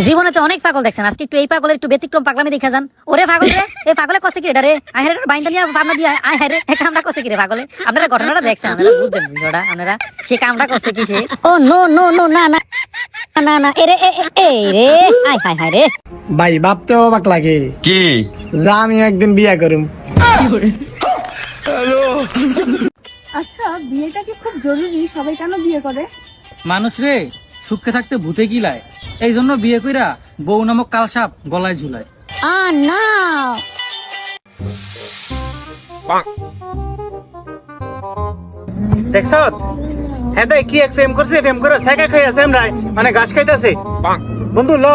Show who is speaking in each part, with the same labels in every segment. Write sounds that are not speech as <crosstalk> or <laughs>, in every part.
Speaker 1: জীবনে তো অনেক পাগল দেখছেন। আজকে একটু এই পাগলের একটু ব্যতিক্রম পাগলামি দেখা যান। ওরে পাগল রে এই পাগলে কষে কি রে? আই হারে বাইন্দা নিয়ে পাবনা দিয়ে আই হারে এই কামটা কষে কি রে পাগলে? আপনারা ঘটনাটা দেখছেন আপনারা বুঝছেন বিষয়টা আপনারা সে কামটা করছে কি সে ও নো নো নো না না না না এরে এ এ- এই রে আই হাই হাই রে।
Speaker 2: ভাই ভাবতে অবাক লাগে।
Speaker 3: কি?
Speaker 2: যা আমি একদিন বিয়া করুম।
Speaker 4: আচ্ছা বিয়েটা কি খুব জরুরি? সবাই কেন বিয়ে করে?
Speaker 5: মানুষ রে সুখে থাকতে ভূতে কিলায় এই জন্য বিয়ে কইরা বউ নামক কালসাপ গলায় ঝুলায়।
Speaker 2: দেখছ হ্যাঁ কি এক ফেম করছে ফেম করে সাইকা খাই আছে আমরা মানে ঘাস খাইতেছে। বন্ধু ল।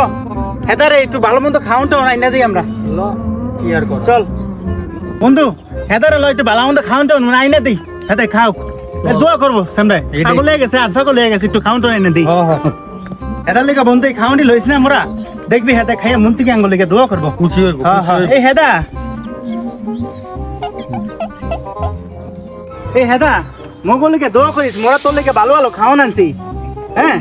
Speaker 2: হ্যাঁ রে একটু ভালো মন্দ খাওয়ান টাউন আইনা দিই আমরা।
Speaker 5: ল কি আর কর
Speaker 2: চল। বন্ধু হেদারে ল একটু ভালো মন্দ খাওয়ান টাউন আইনা দিই। হেদাই খাও এ, দোয়া করব সামনে। পাগল হয়ে গেছে আটফা কল হয়ে গেছে একটু খাওয়ান টাউন আইনা দিই। হেদার লেগে বন্ধু খাওয়ানি লইস না মোরা দেখবি হেদা খাইয়া মন থেকে আঙ্গুল লেগে দোয়া করব
Speaker 5: খুশি হইব।
Speaker 2: এই হেদা। এই হেদা মগল লেগে দোয়া করিস মোরা তোর লেগে ভালো ভালো খাওয়ান আনছি হ্যাঁ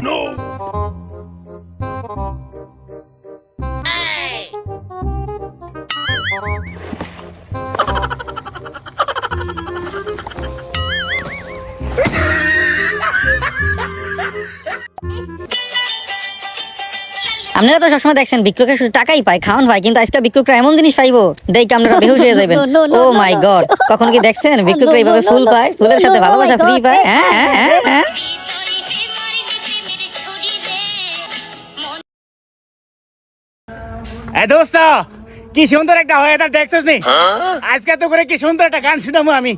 Speaker 1: আপনারা তো সবসময় দেখছেন বিক্রকের শুধু টাকাই পায় খাওয়ান পায় কিন্তু আজকে বিক্রকরা এমন জিনিস পাইবো দেখ আপনারা বেহুশ হয়ে <laughs> যাবেন। ও মাই গড কখন কি দেখছেন বিক্রকরা এইভাবে ফুল পায়? ফুলের সাথে ভালোবাসা ফ্রি পায়? হ্যাঁ হ্যাঁ হ্যাঁ হ্যাঁ।
Speaker 2: এ দোস্ত কি সুন্দর একটা হয়ে তা দেখছিস নি? আজকে তো করে কি সুন্দর একটা গান শুনাবো আমি।